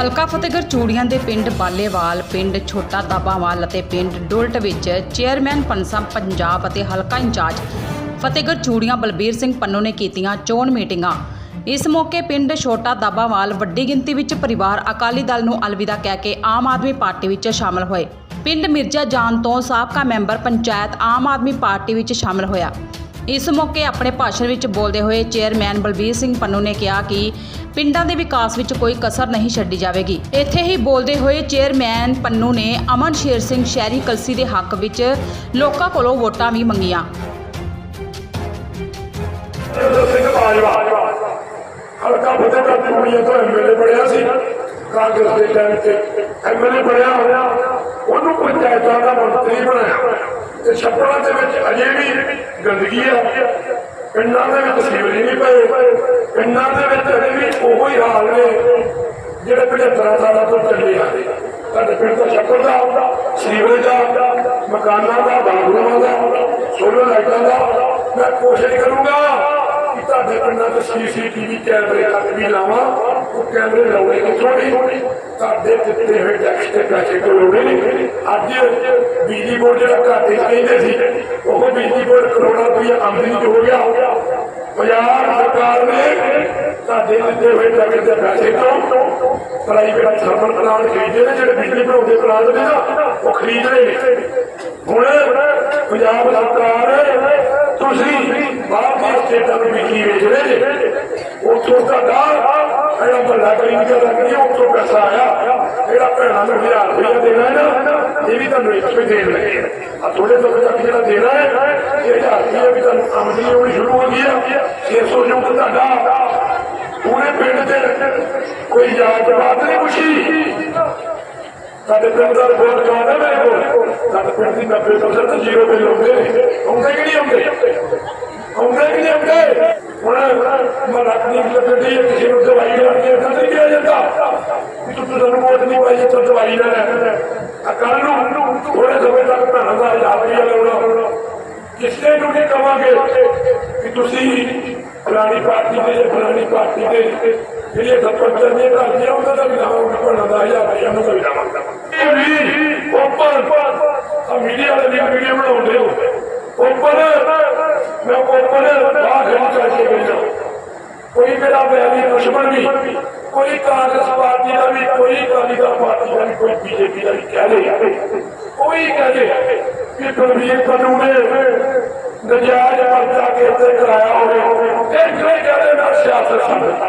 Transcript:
ਹਲਕਾ ਫਤਿਹਗੜ੍ਹ ਚੂੜੀਆਂ ਦੇ ਪਿੰਡ ਬਾਲੇਵਾਲ, ਪਿੰਡ ਛੋਟਾ ਦਾਬਾਵਾਲ ਅਤੇ ਪਿੰਡ ਡੁਲਟ ਵਿੱਚ ਚੇਅਰਮੈਨ ਪੰਸਾ ਪੰਜਾਬ ਅਤੇ ਹਲਕਾ ਇੰਚਾਰਜ ਫਤਿਹਗੜ੍ਹ ਚੂੜੀਆਂ ਬਲਬੀਰ ਸਿੰਘ ਪੰਨੂ ਨੇ ਕੀਤੀਆਂ ਚੋਣ ਮੀਟਿੰਗਾਂ। ਇਸ ਮੌਕੇ ਪਿੰਡ ਛੋਟਾ ਦਾਬਾਵਾਲ ਵੱਡੀ ਗਿਣਤੀ ਵਿੱਚ ਪਰਿਵਾਰ ਅਕਾਲੀ ਦਲ ਨੂੰ ਅਲਵਿਦਾ ਕਹਿ ਕੇ ਆਮ ਆਦਮੀ ਪਾਰਟੀ ਵਿੱਚ ਸ਼ਾਮਲ ਹੋਏ। ਪਿੰਡ ਮਿਰਜ਼ਾ ਜਾਨ ਤੋਂ ਸਾਬਕਾ ਮੈਂਬਰ ਪੰਚਾਇਤ ਆਮ ਆਦਮੀ ਪਾਰਟੀ ਵਿੱਚ ਸ਼ਾਮਲ ਹੋਇਆ। ਇਸ ਮੌਕੇ ਆਪਣੇ ਭਾਸ਼ਣ ਵਿੱਚ ਬੋਲਦੇ ਹੋਏ ਚੇਅਰਮੈਨ ਬਲਬੀਰ ਸਿੰਘ ਪੰਨੂ ਨੇ ਕਿਹਾ ਕਿ ਪਿੰਡਾਂ ਦੇ ਵਿਕਾਸ ਵਿੱਚ ਕੋਈ ਕਸਰ ਨਹੀਂ ਛੱਡੀ ਜਾਵੇਗੀ। ਇੱਥੇ ਹੀ ਬੋਲਦੇ ਹੋਏ ਚੇਅਰਮੈਨ ਪੰਨੂ ਨੇ ਅਮਨ ਸ਼ੇਰ ਸਿੰਘ ਸ਼ਹਿਰੀ ਕਲਸੀ ਦੇ ਹੱਕ ਵਿੱਚ ਲੋਕਾਂ ਕੋਲੋਂ ਵੋਟਾਂ ਵੀ ਮੰਗੀਆਂ। ਸਿੰਘ ਬਾਜਵਾ ਹਲਕਾ ਫਤਿਹਗੜ੍ਹ ਦੀ ਕੁੜੀਆਂ ਤੋਂ ਐਮਐਲਏ ਬਣਿਆ ਸੀ। ਕਾਂਗਰਸ ਦੇ ਟਾਈਮ ਤੇ ਐਮਐਲਏ ਬਣਿਆ ਹੋਇਆ ਉਹਨੂੰ ਪੰਚਾਇਤਾਂ ਦਾ ਮੰਤਰੀ ਬਣਾਇਆ। ਤੇ ਛੱਪੜਾਂ ਦੇ ਵਿੱਚ ਅਜੇ ਵੀ ਗੰਦਗੀ ਹੈ ਪਿੰਡਾਂ ਦੇ ਵਿੱਚ ਸੀਵਰੇਜ ਨਹੀਂ ਪਏ। ਪਿੰਡਾਂ ਦੇ ਵਿੱਚ ਅਜੇ ਵੀ ਉਹੋ ਹੀ ਹਾਲ ਨੇ ਜਿਹੜੇ 75 ਸਾਲਾਂ ਤੋਂ ਚੱਲੇ ਆ ਰਹੇ। ਸਾਡੇ ਪਿੰਡ ਤੋਂ ਛੱਪੜ ਦਾ, ਸੀਵਰੇਜ ਦਾ, ਮਕਾਨਾਂ ਦਾ, ਬਾਥਰੂਮਾਂ ਦਾ ਸੋਲਰ ਲਾਈਟਾਂ ਦਾ ਮੈਂ ਕੋਸ਼ਿਸ਼ ਕਰੂੰਗਾ ਤੁਹਾਡੇ ਪਿੰਡਾਂ 'ਚ ਸੀਸੀਟੀਵੀ ਕੈਮਰੇ ਤੱਕ ਵੀ ਲਾਵਾਂ। ਉਹ ਕੈਮਰੇ ਲਾਉਣੇ ਕਿੱਥੋਂ ਨਹੀਂ ਤੁਹਾਡੇ ਦਿੱਤੇ ਹੋਏ ਟੈਕਸ ਤੇ ਪੈਸੇ ਤੋਂ ਲਾਉਣੇ ਅੱਜ ਬਿਜਲੀ ਬੋਰਡ ਜਿਹੜਾ ਘਾਟੇ 'ਚ ਕਹਿੰਦੇ ਸੀ, ਉਹ ਬਿਜਲੀ ਬੋਰਡ ਕਰੋੜਾਂ ਰੁਪਈਆ ਆਮਦਨੀ 'ਚ ਹੋ ਗਿਆ। ਪੰਜਾਬ ਸਰਕਾਰ ਨੇ ਤੁਹਾਡੇ ਦਿੱਤੇ ਹੋਏ ਟੈਕਸ ਦੇ ਪੈਸੇ ਤੋਂ ਪ੍ਰਾਈਵੇਟ ਥਰਮਲ ਪਲਾਂਟ ਖਰੀਦੇ ਨੇ, ਜਿਹੜੇ ਬਿਜਲੀ ਬਣਾਉਂਦੇ ਪਲਾਂਟ ਨੇ ਨਾ, ਉਹ ਖਰੀਦ ਰਹੇ ਨੇ। ਹੁਣ ਪੰਜਾਬ ਸਰਕਾਰ ਤੁਸੀਂ ਬਾਹਰ ਸਟੇਟਾਂ ਨੂੰ ਬਿਜਲੀ ਵੇਚ ਜੇ। ਉੱਥੋਂ ਤੁਹਾਡਾ ਜਿਹੜਾ ਵੱਡਾ ਕਲੀਨਿਕ ਲੱਗਦੀ ਉੱਥੋਂ ਪੈਸਾ ਆਇਆ। ਜਿਹੜਾ ਭੈਣਾਂ ਨੂੰ 1000 ਰੁਪਇਆ ਦੇਣਾ ਨਾ। ਇਹ ਵੀ ਤੁਹਾਨੂੰ ਇੱਕ ਵੀ ਦੇਣ ਲੱਗੇ ਆ। ਥੋੜੇ ਤੋਂ ਤੱਕ ਜਿਹੜਾ ਦੇਣਾ ਹੈ, ਇਹ 1000 ਰੁਪਇਆ ਵੀ ਤੁਹਾਨੂੰ ਆਮਦਨੀ ਆਉਣੀ ਸ਼ੁਰੂ ਹੋ ਗਈ ਹੈ 600 ਜੋ ਤੁਹਾਡਾ ਪੂਰੇ ਪਿੰਡ ਦੇ ਕੋਈ ਯਾਦ ਬਾਤ ਨਹੀਂ ਪੁੱਛੀ। ਸਾਡੇ ਪਿੰਡ ਦਾ ਰਿਪੋਰਟ ਕਾਰਡ ਹੈ ਮੇਰੇ ਕੋਲ ਸਾਡੇ ਪਿੰਡ ਦੀ 90% ਜ਼ੀਰੋ ਬਿੱਲ ਆਉਂਦੇ ਨੇ। ਆਉਂਦੇ ਕਿ ਨਹੀਂ ਆਉਂਦੇ? ਆਉਂਦੇ ਕਿ ਨਹੀਂ ਆਉਂਦੇ? ਹੁਣ ਮੈਂ ਰੱਖਦੀ ਗੱਡੀ ਕਿਸੇ ਨੂੰ ਦਵਾਈ ਲੈਣ ਕੇ ਤਾਂ ਨਹੀਂ ਕਿਹਾ ਜਾਂਦਾ। ਕਿ ਤੂੰ ਤੁਹਾਨੂੰ ਵੋਟ ਨਹੀਂ ਪਾਈ ਤਾਂ ਦਵਾਈ ਲੈ ਲੈ। ਆ ਕੱਲ ਨੂੰ ਥੋੜੇ ਸਮੇਂ ਤੱਕ ਭੈਣਾਂ ਦਾ ਹਜ਼ਾਰ ਰੁਪਇਆ ਲਾਉਣਾ। ਕਿਸੇ ਨੂੰ ਨਹੀਂ ਕਵਾਂਗੇ ਕਿ ਤੁਸੀਂ ਫਲਾਣੀ ਪਾਰਟੀ ਦੇ ਫਲਾਣੀ ਪਾਰਟੀ ਦੇ ਜਿਹੜੇ ਸਰਪੰਚ ਨੇ ਘਰ ਉਹਨਾਂ ਦਾ ਵੀ ਲਾਵਾਂਗੇ ਭੈਣਾਂ ਦਾ ਹਜ਼ਾਰ ਰੁਪਇਆ ਉਹਨਾਂ ਦਾ ਵੀ ਉੱਪਰ ਆ ਮੀਡੀਆ ਵਾਲੇ ਵੀ ਵੀਡੀਓ ਬਣਾਉਂਦੇ ਹੋ। ਉੱਪਰ ਮੈਂ ਉੱਪਰ ਬਾਹਰ ਖੜੀ ਕਰਕੇ ਬੈਠਾ ਕੋਈ ਮੇਰਾ ਵੈਰੀ ਦੁਸ਼ਮਣ ਨਹੀਂ। ਕੋਈ ਕਾਂਗਰਸ ਪਾਰਟੀ ਦਾ ਵੀ ਕੋਈ ਅਕਾਲੀ ਦਲ ਪਾਰਟੀ ਦਾ ਵੀ ਕੋਈ ਬੀਜੇਪੀ ਦਾ ਵੀ ਕਹਿ ਦੇ ਕੋਈ ਕਹੇ ਕਿ ਕੁਲਵੀਰ ਪੰਨੂ ਨੇ ਨਜਾਇਜ਼ ਕਰਾਇਆ ਹੋਵੇ। ਇਹ ਜਿਹੜੇ ਕਹਿੰਦੇ ਨਾ ਸਿਆਸਤ ਸੰਗਤ।